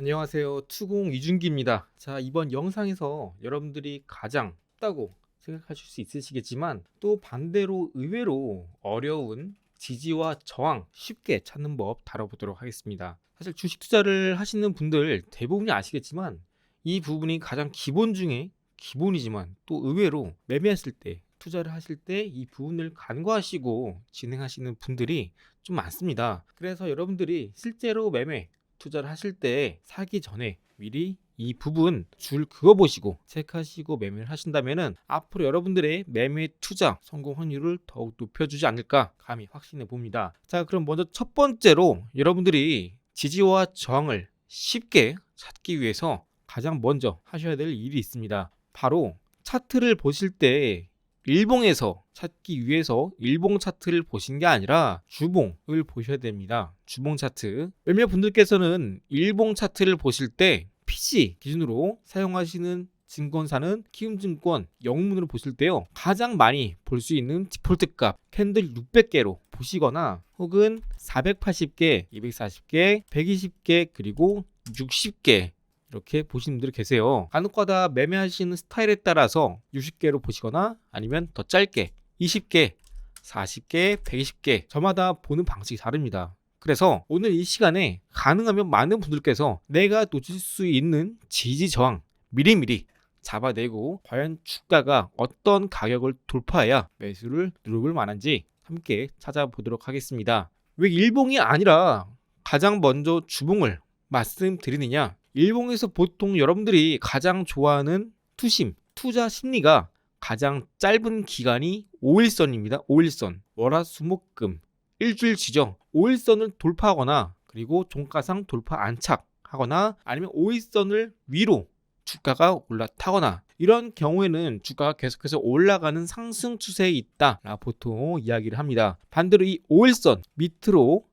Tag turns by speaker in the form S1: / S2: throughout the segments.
S1: 안녕하세요. 투공 이준기입니다. 자, 이번 영상에서 여러분들이 가장 쉽다고 생각하실 수 있으시겠지만 또 반대로 의외로 어려운 지지와 저항 쉽게 찾는 법 다뤄보도록 하겠습니다. 사실 주식 투자를 하시는 분들 대부분이 아시겠지만 이 부분이 가장 기본 중에 기본이지만 또 의외로 매매했을 때 투자를 하실 때 이 부분을 간과하시고 진행하시는 분들이 좀 많습니다. 그래서 여러분들이 실제로 매매 투자를 하실 때 사기 전에 미리 이 부분 줄 그거 보시고 체크하시고 매매를 하신다면은 앞으로 여러분들의 매매 투자 성공 확률을 더욱 높여주지 않을까 감히 확신해 봅니다. 자, 그럼 먼저 첫 번째로 여러분들이 지지와 저항을 쉽게 찾기 위해서 가장 먼저 하셔야 될 일이 있습니다. 바로 차트를 보실 때 일봉에서 찾기 위해서 일봉 차트를 보신 게 아니라 주봉을 보셔야 됩니다. 주봉 차트. 몇몇 분들께서는 일봉 차트를 보실 때 PC 기준으로 사용하시는 증권사는 키움증권 영문으로 보실 때요 가장 많이 볼 수 있는 디폴트 값 캔들 600개로 보시거나 혹은 480개, 240개, 120개 그리고 60개 이렇게 보시는 분들이 계세요. 간혹가다 매매하시는 스타일에 따라서 60개로 보시거나 아니면 더 짧게 20개, 40개, 120개 저마다 보는 방식이 다릅니다. 그래서 오늘 이 시간에 가능하면 많은 분들께서 내가 놓칠 수 있는 지지 저항 미리미리 잡아내고 과연 주가가 어떤 가격을 돌파해야 매수를 누를 만한지 함께 찾아보도록 하겠습니다. 왜 일봉이 아니라 가장 먼저 주봉을 말씀드리느냐? 일봉에서 보통 여러분들이 가장 좋아하는 투심, 투자 심리가 가장 짧은 기간이 5일선입니다. 5일선. 월화수목금 일주일 지정 5일선을 돌파하거나 그리고 종가상 돌파 안착하거나 아니면 5일선을 위로 주가가 올라타거나 이런 경우에는 주가가 계속해서 올라가는 상승 추세에 있다 라 보통 이야기를 합니다. 반대로 이 5일선 밑으로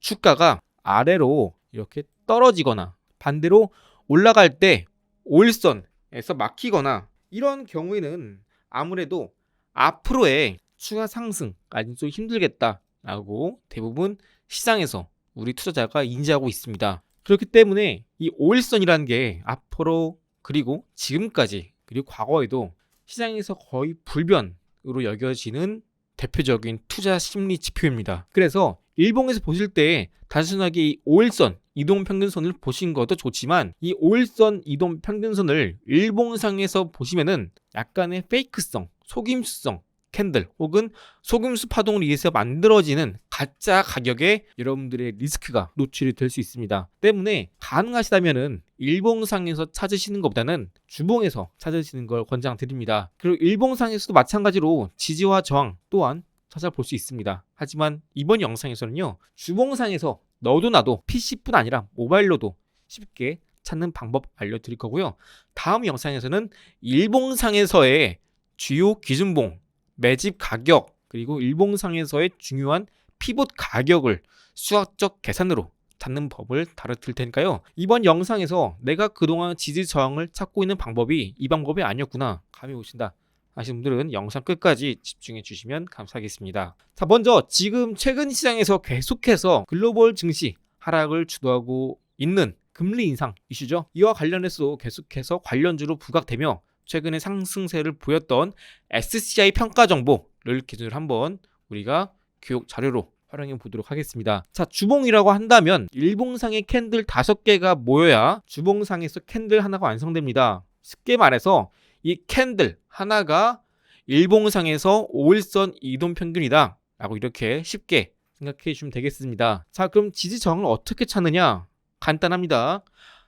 S1: 주가가 아래로 이렇게 떨어지거나 반대로 올라갈 때 5일선에서 막히거나 이런 경우에는 아무래도 앞으로의 추가 상승까지 좀 힘들겠다라고 대부분 시장에서 우리 투자자가 인지하고 있습니다. 그렇기 때문에 이 5일선이라는 게 앞으로 그리고 지금까지 그리고 과거에도 시장에서 거의 불변으로 여겨지는 대표적인 투자 심리 지표입니다. 그래서 일봉에서 보실 때 단순하게 이 5일선 이동 평균선을 보신 것도 좋지만 이 5일선 이동 평균선을 일봉상에서 보시면은 약간의 페이크성, 속임수성 캔들 혹은 속임수 파동을 위해서 만들어지는 가짜 가격에 여러분들의 리스크가 노출이 될 수 있습니다. 때문에 가능하시다면은 일봉상에서 찾으시는 것보다는 주봉에서 찾으시는 걸 권장드립니다. 그리고 일봉상에서도 마찬가지로 지지와 저항 또한 찾아볼 수 있습니다. 하지만 이번 영상에서는요, 주봉상에서 너도 나도 PC뿐 아니라 모바일로도 쉽게 찾는 방법 알려드릴 거고요. 다음 영상에서는 일봉상에서의 주요 기준봉, 매집 가격, 그리고 일봉상에서의 중요한 피봇 가격을 수학적 계산으로 찾는 법을 다뤄드릴 테니까요. 이번 영상에서 내가 그동안 지지 저항을 찾고 있는 방법이 이 방법이 아니었구나. 감이 오신다. 하시는 분들은 영상 끝까지 집중해 주시면 감사하겠습니다. 자, 먼저 지금 최근 시장에서 계속해서 글로벌 증시 하락을 주도하고 있는 금리 인상 이슈죠. 이와 관련해서 계속해서 관련주로 부각되며 최근에 상승세를 보였던 SCI 평가 정보를 기준으로 한번 우리가 교육 자료로 활용해 보도록 하겠습니다. 자, 주봉이라고 한다면 일봉상의 캔들 5개가 모여야 주봉상에서 캔들 하나가 완성됩니다. 쉽게 말해서 이 캔들 하나가 일봉상에서 5일선 이동 평균이다. 라고 이렇게 쉽게 생각해 주시면 되겠습니다. 자, 그럼 지지 저항을 어떻게 찾느냐? 간단합니다.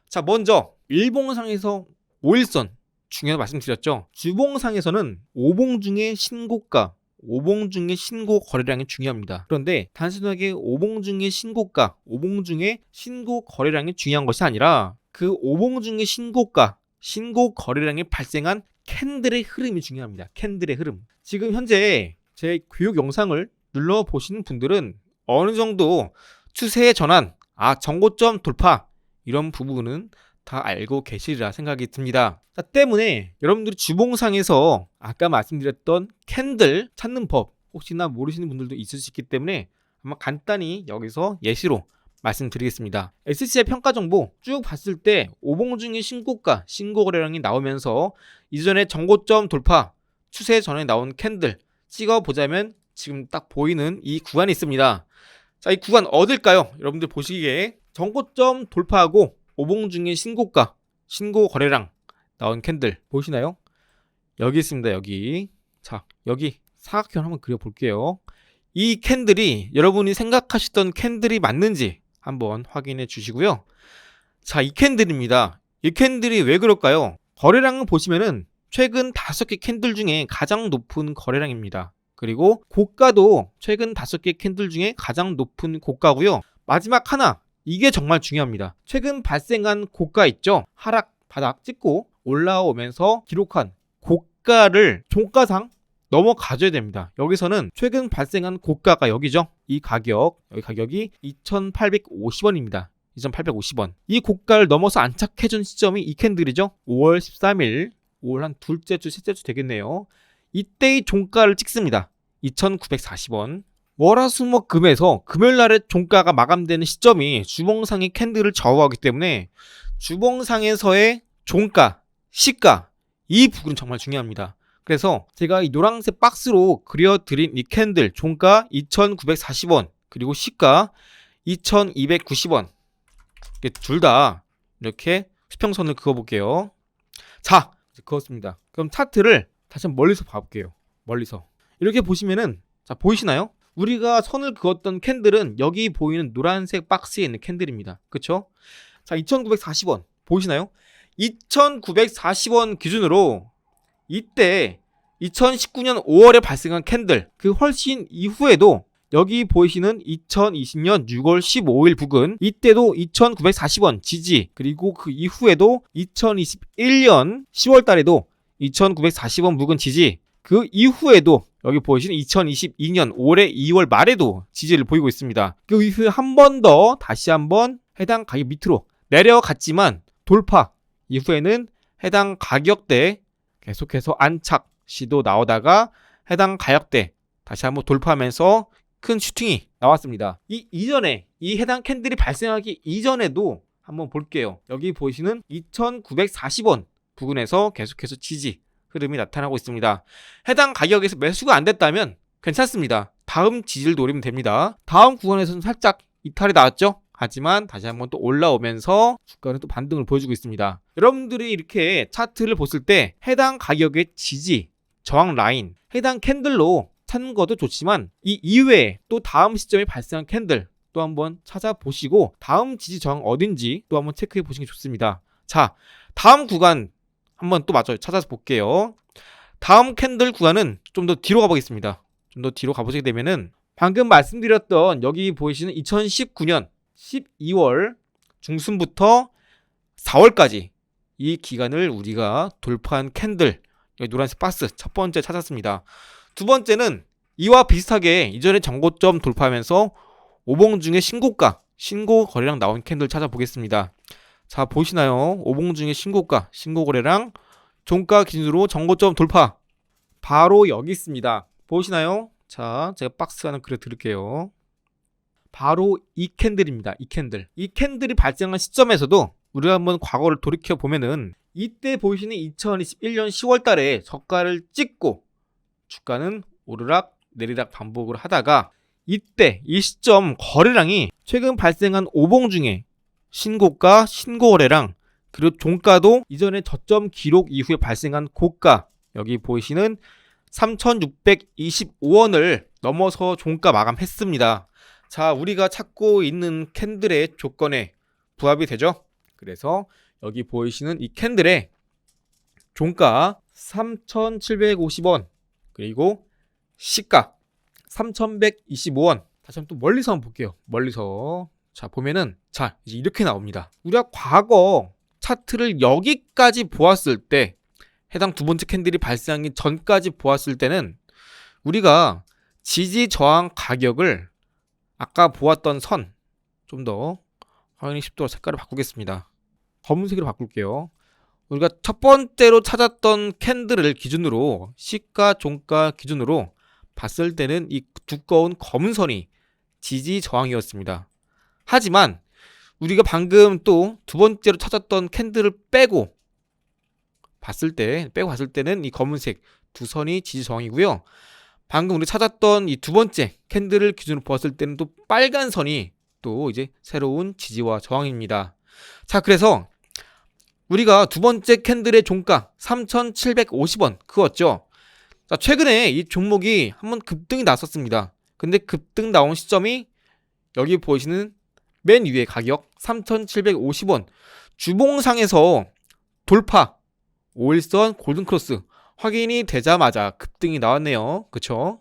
S1: 자, 먼저 일봉상에서 5일선 중요한 말씀드렸죠. 주봉상에서는 5봉 중에 신고가 5봉 중에 신고 거래량이 중요합니다. 그런데 단순하게 5봉 중에 신고가, 5봉 중에 신고 거래량이 중요한 것이 아니라 그 5봉 중에 신고가, 신고 거래량이 발생한 캔들의 흐름이 중요합니다. 캔들의 흐름. 지금 현재 제 교육 영상을 눌러 보시는 분들은 어느 정도 추세의 전환, 아 정고점 돌파 이런 부분은 다 알고 계시리라 생각이 듭니다. 자, 때문에 여러분들이 주봉상에서 아까 말씀드렸던 캔들 찾는 법 혹시나 모르시는 분들도 있을 수 있기 때문에 아마 간단히 여기서 예시로 말씀드리겠습니다. SC의 평가 정보 쭉 봤을 때 오봉중의 신고가, 신고 거래량이 나오면서 이전에 정고점 돌파 추세 전에 나온 캔들 찍어 보자면 지금 딱 보이는 이 구간이 있습니다. 자, 이 구간 어딜까요? 여러분들 보시기에 정고점 돌파하고 오봉중의 신고가, 신고 거래량 나온 캔들 보이시나요? 여기 있습니다. 여기. 자, 여기 사각형 한번 그려 볼게요. 이 캔들이 여러분이 생각하시던 캔들이 맞는지 한번 확인해 주시고요. 자, 이 캔들입니다. 이 캔들이 왜 그럴까요? 거래량을 보시면은 최근 다섯 개 캔들 중에 가장 높은 거래량입니다. 그리고 고가도 최근 다섯 개 캔들 중에 가장 높은 고가고요. 마지막 하나, 이게 정말 중요합니다. 최근 발생한 고가 있죠? 하락 바닥 찍고 올라오면서 기록한 고가를 종가상 넘어가줘야 됩니다. 여기서는 최근 발생한 고가가 여기죠. 이 가격, 여기 가격이 2,850원입니다. 2,850원. 이 고가를 넘어서 안착해준 시점이 이 캔들이죠. 5월 13일, 5월 한 둘째 주, 셋째 주 되겠네요. 이때의 종가를 찍습니다. 2,940원. 월화수목 금에서 금요일 날의 종가가 마감되는 시점이 주봉상의 캔들을 좌우하기 때문에 주봉상에서의 종가, 시가 이 부분은 정말 중요합니다. 그래서 제가 이 노란색 박스로 그려드린 이 캔들 종가 2,940원 그리고 시가 2,290원 둘 다 이렇게 수평선을 그어볼게요. 자, 그었습니다. 그럼 차트를 다시 한번 멀리서 봐볼게요. 멀리서 이렇게 보시면은 자 보이시나요? 우리가 선을 그었던 캔들은 여기 보이는 노란색 박스에 있는 캔들입니다. 그쵸? 자, 2,940원 보이시나요? 2,940원 기준으로 이때 2019년 5월에 발생한 캔들 그 훨씬 이후에도 여기 보이시는 2020년 6월 15일 부근 이때도 2,940원 지지 그리고 그 이후에도 2021년 10월 달에도 2,940원 묵은 지지 그 이후에도 여기 보이시는 2022년 올해 2월 말에도 지지를 보이고 있습니다. 그 이후에 한 번 더 다시 한번 해당 가격 밑으로 내려갔지만 돌파 이후에는 해당 가격대 계속해서 안착 시도 나오다가 해당 가격대 다시 한번 돌파하면서 큰 슈팅이 나왔습니다. 이 이전에 이 해당 캔들이 발생하기 이전에도 한번 볼게요. 여기 보시는 2,940원 부근에서 계속해서 지지 흐름이 나타나고 있습니다. 해당 가격에서 매수가 안 됐다면 괜찮습니다. 다음 지지를 노리면 됩니다. 다음 구간에서는 살짝 이탈이 나왔죠? 하지만 다시 한번 또 올라오면서 주가는 또 반등을 보여주고 있습니다. 여러분들이 이렇게 차트를 보실 때 해당 가격의 지지, 저항 라인, 해당 캔들로 찾는 것도 좋지만 이 이외에 또 다음 시점에 발생한 캔들 또 한번 찾아보시고 다음 지지 저항 어딘지 또 한번 체크해 보시는 게 좋습니다. 자, 다음 구간 한번 또 맞아요. 찾아서 볼게요. 다음 캔들 구간은 좀 더 뒤로 가보겠습니다. 좀 더 뒤로 가보시게 되면은 방금 말씀드렸던 여기 보이시는 2019년 12월 중순부터 4월까지 이 기간을 우리가 돌파한 캔들 노란색 박스 첫 번째 찾았습니다. 두 번째는 이와 비슷하게 이전에 정고점 돌파하면서 오봉 중에 신고가 신고 거래량 나온 캔들 찾아보겠습니다. 자 보시나요? 오봉 중에 신고가 신고 거래량 종가 기준으로 정고점 돌파 바로 여기 있습니다. 보시나요? 자 제가 박스 하나 그려 드릴게요. 바로 이 캔들입니다. 이 캔들. 이 캔들이 발생한 시점에서도 우리가 한번 과거를 돌이켜 보면은 이때 보이시는 2021년 10월 달에 저가를 찍고 주가는 오르락 내리락 반복을 하다가 이때 이 시점 거래량이 최근 발생한 오봉 중에 신고가, 신고거래량 그리고 종가도 이전에 저점 기록 이후에 발생한 고가 여기 보이시는 3,625원을 넘어서 종가 마감했습니다. 자, 우리가 찾고 있는 캔들의 조건에 부합이 되죠? 그래서 여기 보이시는 이 캔들의 종가 3,750원 그리고 시가 3,125원 다시 한번 또 멀리서 한번 볼게요. 멀리서 자 보면은 자 이제 이렇게 나옵니다. 우리가 과거 차트를 여기까지 보았을 때 해당 두 번째 캔들이 발생하기 전까지 보았을 때는 우리가 지지 저항 가격을 아까 보았던 선 좀 더 확인이 쉽도록 색깔을 바꾸겠습니다. 검은색으로 바꿀게요. 우리가 첫 번째로 찾았던 캔들을 기준으로 시가 종가 기준으로 봤을 때는 이 두꺼운 검은 선이 지지 저항이었습니다. 하지만 우리가 방금 또 두 번째로 찾았던 캔들을 빼고 봤을 때 빼고 봤을 때는 이 검은색 두 선이 지지 저항이고요. 방금 우리 찾았던 이 두 번째 캔들을 기준으로 보았을 때는 또 빨간 선이 또 이제 새로운 지지와 저항입니다. 자, 그래서 우리가 두 번째 캔들의 종가 3,750원 그거였죠. 자, 최근에 이 종목이 한번 급등이 났었습니다. 근데 급등 나온 시점이 여기 보이시는 맨 위에 가격 3,750원 주봉상에서 돌파 5일선 골든크로스 확인이 되자마자 급등이 나왔네요. 그쵸?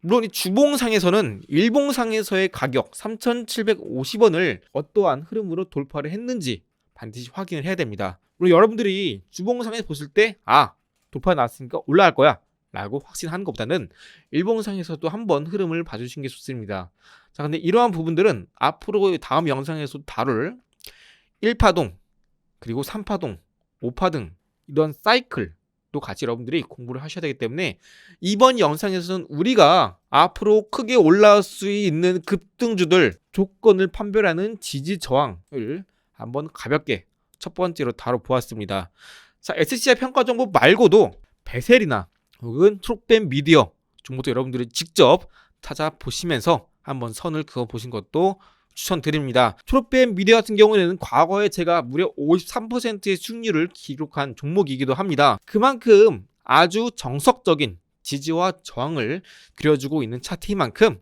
S1: 물론 이 주봉상에서는 일봉상에서의 가격 3,750원을 어떠한 흐름으로 돌파를 했는지 반드시 확인을 해야 됩니다. 물론 여러분들이 주봉상에서 보실 때 아, 돌파 나왔으니까 올라갈 거야. 라고 확신하는 것보다는 일봉상에서도 한번 흐름을 봐주신 게 좋습니다. 자, 근데 이러한 부분들은 앞으로 다음 영상에서 다룰 1파동, 그리고 3파동, 5파 등 이런 사이클 도 같이 여러분들이 공부를 하셔야 되기 때문에 이번 영상에서는 우리가 앞으로 크게 올라올 수 있는 급등주들 조건을 판별하는 지지 저항을 한번 가볍게 첫 번째로 다뤄보았습니다. 자, SCI 평가 정보 말고도 베셀이나 혹은 트롯밴 미디어 정보도 여러분들이 직접 찾아보시면서 한번 선을 그어 보신 것도 추천드립니다. 트롯밴 미디어 같은 경우에는 과거에 제가 무려 53%의 수익률을 기록한 종목이기도 합니다. 그만큼 아주 정석적인 지지와 저항을 그려주고 있는 차트인 만큼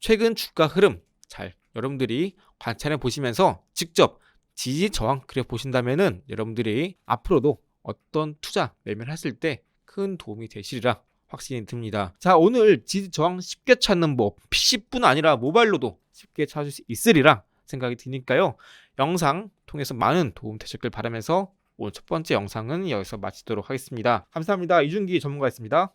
S1: 최근 주가 흐름 잘 여러분들이 관찰해 보시면서 직접 지지 저항 그려 보신다면은 여러분들이 앞으로도 어떤 투자 매매를 했을 때 큰 도움이 되시리라 확신이 듭니다. 자, 오늘 지지 저항 쉽게 찾는 법 PC뿐 아니라 모바일로도 쉽게 찾을 수 있으리라 생각이 드니까요. 영상 통해서 많은 도움 되셨길 바라면서 오늘 첫 번째 영상은 여기서 마치도록 하겠습니다. 감사합니다. 이준기 전문가였습니다.